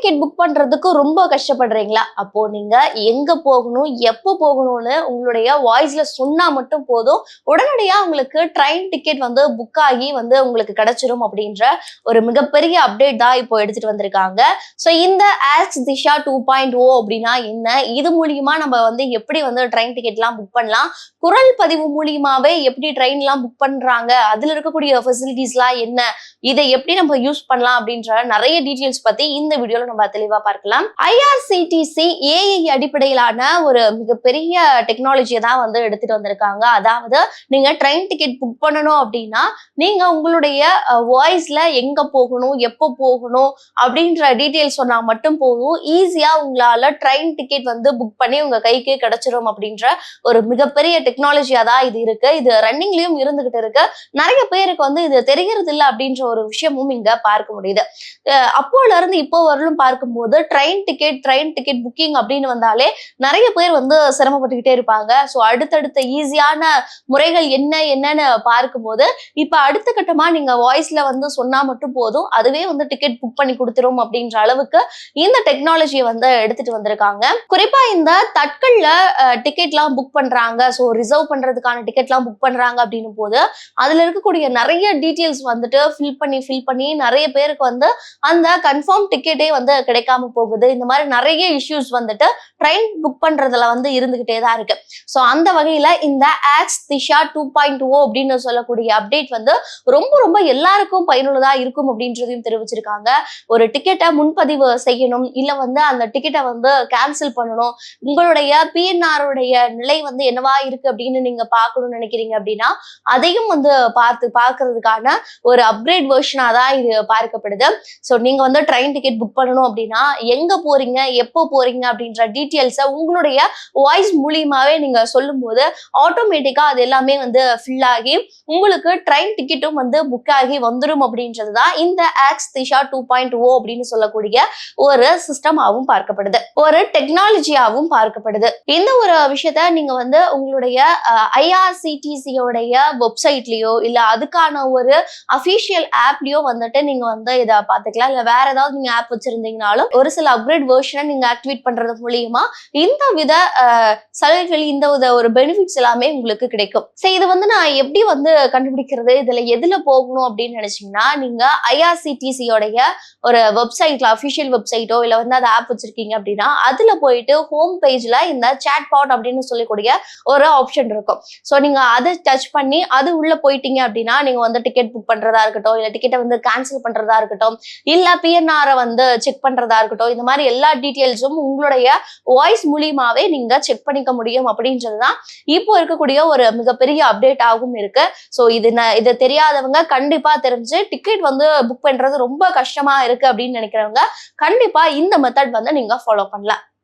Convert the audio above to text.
Ticket book பண்றதுக்கு ரொம்ப கஷ்டப்படுறீங்களா? அப்போ நீங்க எங்க போகணும் எப்போ போகணும்னு உங்களுடைய வாய்ஸ்ல சொன்னா மட்டும் போதும். உடனடியா உங்களுக்கு ட்ரெயின் டிக்கெட் வந்து புக் ஆகி வந்து உங்களுக்கு கிடைச்சிரும் அப்படின்ற ஒரு மிகப்பெரிய அப்டேட் தான் இப்போ எடுத்துட்டு வந்திருக்காங்க. ஸோ இந்த ஆக்ஸ் திஷா டூ பாயிண்ட் ஓ அப்படின்னா என்ன? இது மூலியமா நம்ம வந்து எப்படி வந்து ட்ரெயின் டிக்கெட்லாம் புக் பண்ணலாம்? குரல் பதிவு மூலியமாவே எப்படி ட்ரெயின்லாம் புக் பண்றாங்க? அதுல இருக்கக்கூடிய ஃபெசிலிட்டிஸ்லாம் என்ன? இதை எப்படி நம்ம யூஸ் பண்ணலாம் அப்படின்ற நிறைய டீட்டெயில்ஸ் பத்தி இந்த வீடியோல நம்ம தெளிவா பார்க்கலாம். ஐஆர்சிடிசி ஏஐ அடிப்படையிலான ஒரு மிகப்பெரிய டெக்னாலஜியை தான் வந்து எடுத்துட்டு வந்திருக்காங்க. அதாவது நீங்க ட்ரெயின் டிக்கெட் புக் பண்ணணும் அப்படின்னா நீங்க உங்களுடைய வாய்ஸ்ல எங்க போகணும் எப்போ போகணும் அப்படின்ற டீட்டெயில்ஸ் சொன்னா மட்டும் போதும். ஈஸியா உங்களால ட்ரெயின் டிக்கெட் வந்து புக் பண்ணி உங்க கைக்கு கிடைச்சிரும் அப்படின்ற ஒரு மிகப்பெரிய டெக்னாலஜியா தான் இது இருக்கு. இது ரன்னிங்லயும் இருந்துகிட்டு இருக்கு. நிறைய பேருக்கு வந்து இது தெரியறது இல்லை அப்படின்ற ஒரு விஷயமும் இங்க பார்க்க முடியுது. அப்போல இருந்து இப்போ வரலும் பார்க்கும்போது train ticket train ticket booking அப்படின்னு வந்தாலே நிறைய பேர் வந்து சிரமப்பட்டுக்கிட்டே இருப்பாங்க. ஸோ அடுத்தடுத்த ஈஸியான முறைகள் என்ன என்னன்னு பார்க்கும்போது இப்போ அடுத்த கட்டமா நீங்க வாய்ஸ்ல வந்து சொன்னா மட்டும் போதும். அதுவே வந்து டிக்கெட் புக் பண்ணி கொடுத்துரும் அப்படின்ற அளவுக்கு இந்த டெக்னாலஜியை வந்து எடுத்துட்டு வந்திருக்காங்க. குறிப்பா இந்த தட்கல்ல டிக்கெட்லாம் புக் பண்றாங்க. ஸோ ரிசர்வ் பண்றதுக்கான டிக்கெட்லாம் புக் பண்றாங்க அப்படின்னும் போது அதுல இருக்கக்கூடிய நிறைய டீட்டெயில்ஸ் வந்துட்டு ஃபில் பண்ணி ஃபில் பண்ணி நிறைய பேருக்கு வந்து அந்த கன்ஃபார்ம் டிக்கெட்டே வந்து கிடைக்காம போகுது. இந்த மாதிரி நிறைய இஷ்யூஸ் வந்துட்டு ட்ரெயின் புக் பண்றதுல வந்து இருந்துகிட்டே தான் இருக்கு. ஸோ அந்த வகையில இந்த ஆக்ஸ் திஷா டூ பாயிண்ட் ஓ அப்படின்னு சொல்லக்கூடிய அப்டேட் வந்து ரொம்ப ரொம்ப எல்லாருக்கும் பயனுள்ளதா இருக்கும் அப்படின்றதையும் தெரிவிச்சிருக்காங்க. ஒரு டிக்கெட்டை முன்பதிவு செய்யணும் இல்ல வந்து அந்த டிக்கெட்டை வந்து கேன்சல் பண்ணணும். உங்களுடைய பிஎன்ஆருடைய நிலை வந்து என்னவா இருக்கு அப்படின்னு நீங்க பார்க்கணும்னு நினைக்கிறீங்க அப்படின்னா அதையும் வந்து பார்த்து பார்க்கறதுக்கான ஒரு அப்கிரேட் வெர்ஷனா தான் இது பார்க்கப்படுது. ஸோ நீங்க வந்து ட்ரெயின் டிக்கெட் புக் பண்ணணும் அப்படின்னா எங்க போறீங்க எப்போ போறீங்க அப்படின்ற டீட்டெயில்ஸை உங்களுடைய வாய்ஸ் மூலியமாவே நீங்க சொல்லும்போது ஆட்டோமேட்டிக்கா அது எல்லாமே வந்து ஃபில் ஆகி உங்களுக்கு ட்ரெயின் டிக்கெட்டும் வந்து புக் ஆகி வந்துடும் அப்படின்றது தான் இந்த ஆக்ஸ் திஷா டூ பாயிண்ட் ஓ அப்படின்னு சொல்லக்கூடிய ஒரு சிஸ்டமாகவும் பார்க்கப்படுது. ஒரு டெக்னாலஜியாகவும் பார்க்கப்படுது. இந்த ஒரு விஷயத்த நீங்க வந்து உங்களுடைய ஐஆர்சிடிசியோடைய வெப்சைட்லயோ இல்ல அதுக்கான ஒரு அபிஷியல் ஆப்லயோ வந்துட்டு நீங்க வந்து இதை பார்த்துக்கலாம். இல்ல வேற ஏதாவது நீங்க ஆப் வச்சிருந்தீங்க இருந்தீங்கனாலும் ஒரு சில அப்கிரேட் வெர்ஷனை நீங்க ஆக்டிவேட் பண்றது மூலியமா இந்த வித சலுகைகள் இந்த வித ஒரு பெனிஃபிட்ஸ் எல்லாமே உங்களுக்கு கிடைக்கும். சரி இது வந்து நான் எப்படி வந்து கண்டுபிடிக்கிறது? இதுல எதுல போகணும் அப்படின்னு நினைச்சீங்கன்னா நீங்க ஐஆர்சிடிசியோடைய ஒரு வெப்சைட்ல அபிஷியல் வெப்சைட்டோ இல்ல வந்து அந்த ஆப் வச்சிருக்கீங்க அப்படின்னா அதுல போயிட்டு ஹோம் பேஜ்ல இந்த சேட் பாட் அப்படின்னு சொல்லக்கூடிய ஒரு ஆப்ஷன் இருக்கும். ஸோ நீங்க அதை டச் பண்ணி அது உள்ள போயிட்டீங்க அப்படின்னா நீங்க வந்து டிக்கெட் புக் பண்றதா இருக்கட்டும் இல்ல டிக்கெட்டை வந்து கேன்சல் பண்றதா இருக்கட்டும் இல்ல பிஎன்ஆரை வந்து செக் பண்றதா இருக்கட்டும் இந்த மாதிரி எல்லா டீட்டெயில்ஸும் உங்களுடைய வாய்ஸ் மூலியமாவே நீங்க செக் பண்ணிக்க முடியும் அப்படின்றதுதான் இப்போ இருக்கக்கூடிய ஒரு மிகப்பெரிய அப்டேட் ஆகும் இருக்கு. ஸோ இது ந- இது தெரியாதவங்க கண்டிப்பா தெரிஞ்சு டிக்கெட் வந்து புக் பண்றது ரொம்ப கஷ்டமா இருக்கு அப்படின்னு நினைக்கிறவங்க கண்டிப்பா இந்த மெத்தட் வந்து நீங்க ஃபாலோ பண்ணலாம்.